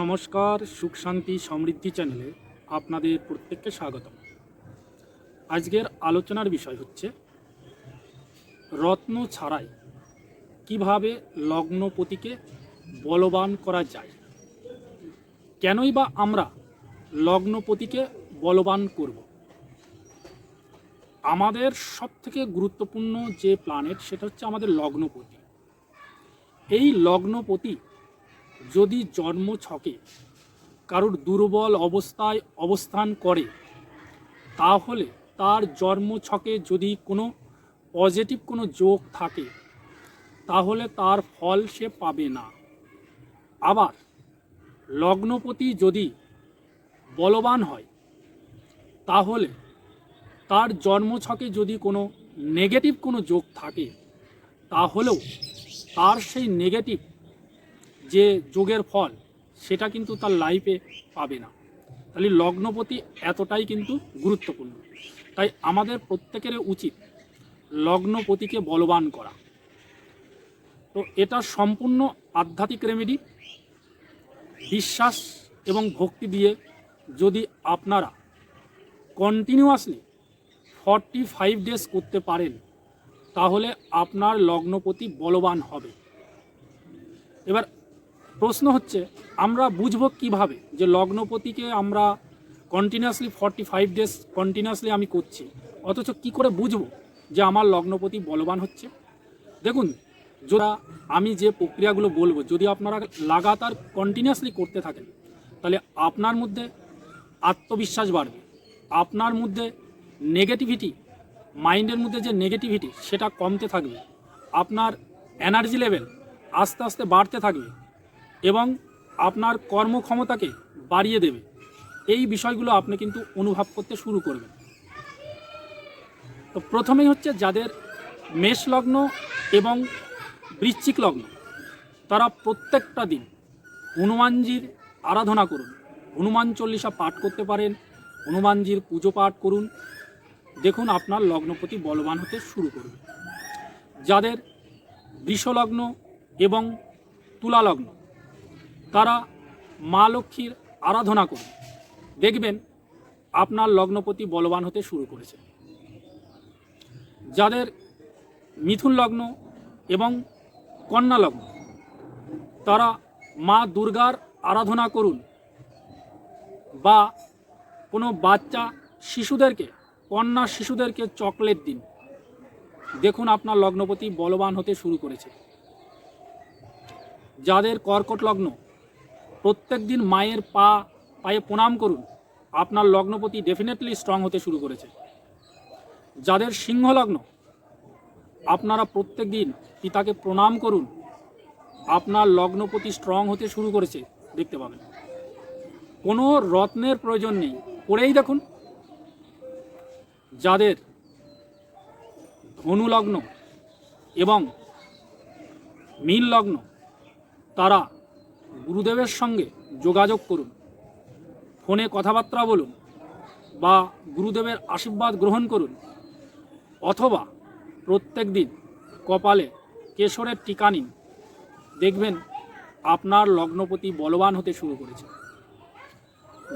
নমস্কার, সুখ শান্তি সমৃদ্ধি চ্যানেলে আপনাদের প্রত্যেককে স্বাগতম। আজকের আলোচনার বিষয় হচ্ছে, রত্ন ছাড়াই কীভাবে লগ্নপতিকে বলবান করা যায়? কেনই বা আমরা লগ্নপতিকে বলবান করব? আমাদের সবথেকে গুরুত্বপূর্ণ যে প্ল্যানেট সেটা হচ্ছে আমাদের লগ্নপতি। এই লগ্নপতি যদি জন্ম ছকে কারোর দুর্বল অবস্থায় অবস্থান করে, তাহলে তার জন্ম ছকে যদি কোনো পজিটিভ কোনো যোগ থাকে, তাহলে তার ফল সে পাবে না। আবার লগ্নপতি যদি বলবান হয়, তাহলে তার জন্মছকে যদি কোনো নেগেটিভ কোনো যোগ থাকে, তাহলেও তার সেই নেগেটিভ যে যোগের ফল, সেটা কিন্তু তার লাইফে পাবে না। তাহলে লগ্নপতি এতটাই কিন্তু গুরুত্বপূর্ণ। তাই আমাদের প্রত্যেকের উচিত লগ্নপতিকে বলবান করা। তো এটা সম্পূর্ণ আধ্যাত্মিক রেমেডি বিশ্বাস এবং ভক্তি দিয়ে যদি আপনারা কন্টিনিউয়াসলি ফর্টি ফাইভ ডেজ করতে পারেন, তাহলে আপনার লগ্নপতি বলবান হবে। এবার প্রশ্ন হচ্ছে, আমরা বুঝব কীভাবে যে লগ্নপতিকে আমরা continuously forty five days continuously আমি করছি? অথচ কি করে বুঝব যে আমার লগ্নপতি বলবান হচ্ছে? দেখুন যারা আমি যে প্রক্রিয়াগুলো বলব, যদি আপনারা লাগাতার কন্টিনিউয়াসলি করতে থাকেন, তাহলে আপনার মধ্যে আত্মবিশ্বাস বাড়বে। আপনার মধ্যে নেগেটিভিটি মাইন্ডের মধ্যে যে নেগেটিভিটি সেটা কমতে থাকবে। আপনার এনার্জি লেভেল আস্তে আস্তে বাড়তে থাকবে। এবং আপনার কর্মক্ষমতাকে বাড়িয়ে দেবে। এই বিষয়গুলো আপনি কিন্তু অনুভব করতে শুরু করবেন। তো প্রথমেই হচ্ছে যাদের মেষ লগ্ন এবং বৃশ্চিক লগ্ন তারা প্রত্যেকটা দিন হনুমানজির আরাধনা করুন। হনুমান চল্লিশা পাঠ করতে পারেন, হনুমানজির পুজো পাঠ করুন। দেখুন আপনার লগ্নপতি বলবান হতে শুরু করবে। যাদের বৃষলগ্ন এবং তুলা লগ্ন তারা মা লক্ষ্মীর আরাধনা করুন দেখবেন আপনার লগ্নপতি বলবান হতে শুরু করেছে। যাদের মিথুন লগ্ন এবং কন্যা লগ্ন, তারা মা দুর্গার আরাধনা করুন বা কোনো বাচ্চা শিশুদেরকে, কন্যা শিশুদেরকে চকলেট দিন। দেখুন আপনার লগ্নপতি বলবান হতে শুরু করেছে। যাদের কর্কট লগ্ন প্রত্যেক দিন মায়ের পা, পায়ে প্রণাম করুন। আপনার লগ্নপতি ডেফিনেটলি স্ট্রং হতে শুরু করেছে। যাদের সিংহ লগ্ন আপনারা প্রত্যেক দিন পিতাকে প্রণাম করুন। আপনার লগ্নপতি স্ট্রং হতে শুরু করেছে, দেখতে পাবেন। কোনো রত্নের প্রয়োজন নেই, পড়েই দেখুন। যাদের ধনু লগ্ন এবং মীন লগ্ন তারা গুরুদেবের সঙ্গে যোগাযোগ করুন। ফোনে কথাবার্তা বলুন বা গুরুদেবের আশীর্বাদ গ্রহণ করুন। অথবা প্রত্যেক দিন কপালে কেশরের টিকা নিন। দেখবেন আপনার লগ্নপতি বলবান হতে শুরু করেছে।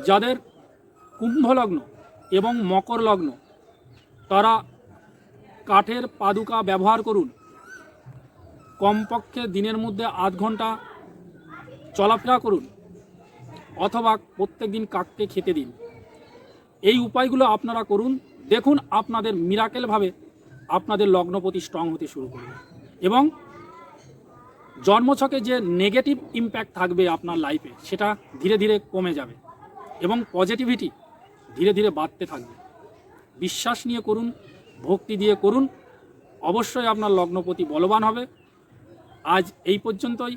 যাদের কুম্ভ লগ্ন এবং মকর লগ্ন তারা কাঠের পাদুকা ব্যবহার করুন। কমপক্ষে দিনের মধ্যে আধ ঘণ্টা চলাফেরা করুন অথবা প্রত্যেক দিন কাককে খেতে দিন। এই উপায়গুলো আপনারা করুন। দেখুন আপনাদের মিরাকেলভাবে আপনাদের লগ্নপতি স্ট্রং হতে শুরু করবে এবং জন্মছকে যে নেগেটিভ ইম্প্যাক্ট থাকবে আপনার লাইফে সেটা ধীরে ধীরে কমে যাবে এবং পজিটিভিটি ধীরে ধীরে বাড়তে থাকবে। বিশ্বাস নিয়ে করুন, ভক্তি দিয়ে করুন। অবশ্যই আপনার লগ্নপতি বলবান হবে। আজ এই পর্যন্তই।